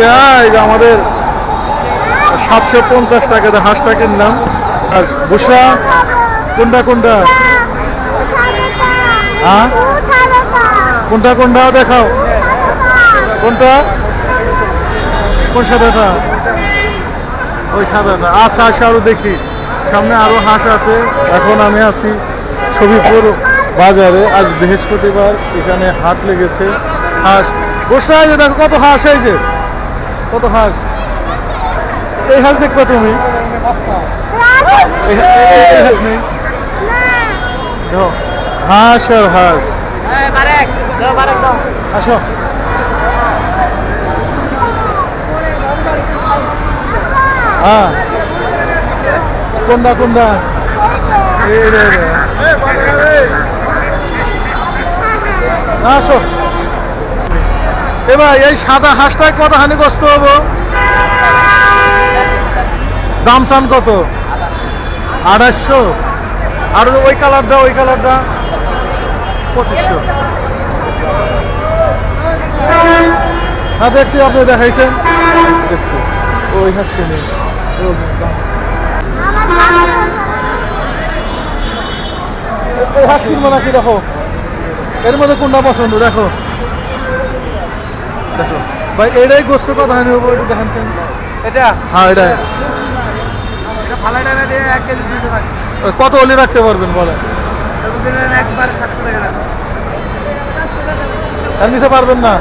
এই যে আমাদের সাতশো পঞ্চাশ টাকাতে হাঁসটা কিনলাম। আর বুসরা, কোনটা কোনটা? হ্যাঁ? কোনটা কোনটা? দেখাও। কোনটা? কোন সাদাটা? ওই সাদাটা। আচ্ছা আচ্ছা আরও দেখি। সামনে আরও হাঁস আছে। এখন আমি আছি ছবিপুর বাজারে। আজ বৃহস্পতিবার এখানে হাট লেগেছে। হাঁস। বসে যে দেখো কত হাঁস যে। কত হাঁস এই হাঁস দেখবে তুমি হাঁস আর হাঁস আসো হ্যাঁ কোনটা কোনটা। আসো এবার এই সাদা হাঁসটায় কত হানিগ্রস্ত হব? দাম চান কত? আড়াইশো। আর ওই কালারটা ওই কালারটা? পঁচিশশো। হ্যাঁ দেখছি আপনি দেখাইছেন? দেখছি। ওই হাঁস কিনে ও, দাম। এই হাঁস কিনবো নাকি দেখো? এর মধ্যে কোনটা পছন্দ? দেখো। দেখো। ভাই এটাই গোস্ত কত হানি হব একটু দেখেন তো। এটা? হ্যাঁ এটাই। এটা কত হলে রাখতে পারবেন আর নিতে পারবেন না?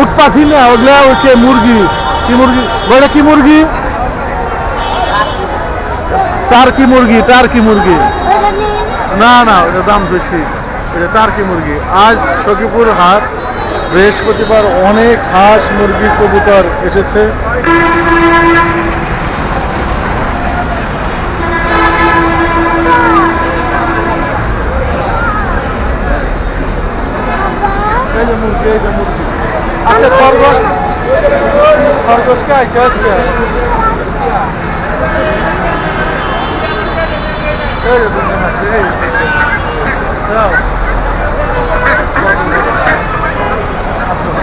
উট পাখি। না ওগুলা হচ্ছে মুরগি। কি মুরগি? ওটা কি মুরগি? টার্কি মুরগি? টার্কি মুরগি? না না ওটা দাম বেশি। এটা টার্কি মুরগি। আজ সখীপুর হাট, বৃহস্পতিবার অনেক হাঁস, মুরগি, কবুতর এসেছে। আচ্ছা খরগোশ। খরগোশ কে আছে আজকে? এই যে দুটো হাঁস, এই যে। দাও। এই যে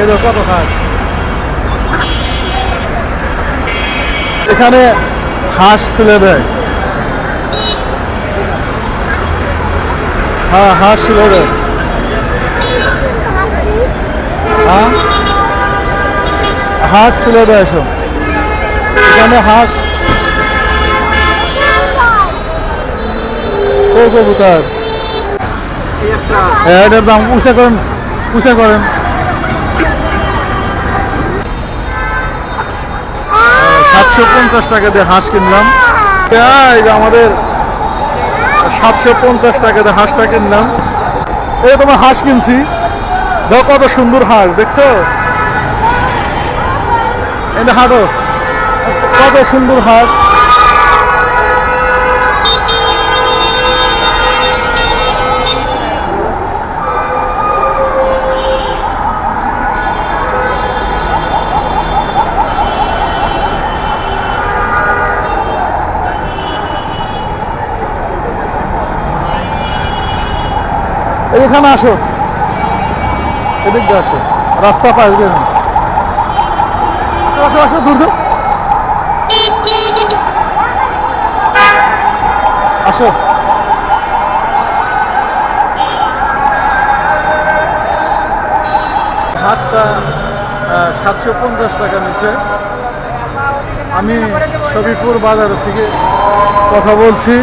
এই দেখো কত হাট এখানে হাঁস তুলে দেয়। হ্যাঁ হাঁস তুলে দেয়। হ্যাঁ? হাঁস তুলে দেয় সব। এখানে হাঁস কবুতর। হ্যাঁ, এটার দাম উষা করেন উষা করেন। সাতশো পঞ্চাশ টাকা দিয়ে হাঁস কিনলাম। আমাদের সাতশো পঞ্চাশ টাকা দিয়ে হাঁসটা কিনলাম। এই তোমার হাঁস কিনছি। দেখো কত সুন্দর হাঁস, দেখছ? এটা হাঁটো। কত সুন্দর হাঁস। এখানে আসো। এদিক দিয়ে আসো। রাস্তা পাশ দিয়ে আসো আসো, দূর আসো। হাঁসটা সাতশো পঞ্চাশ টাকা নিচে। আমি ছবিপুর বাজার থেকে কথা বলছি।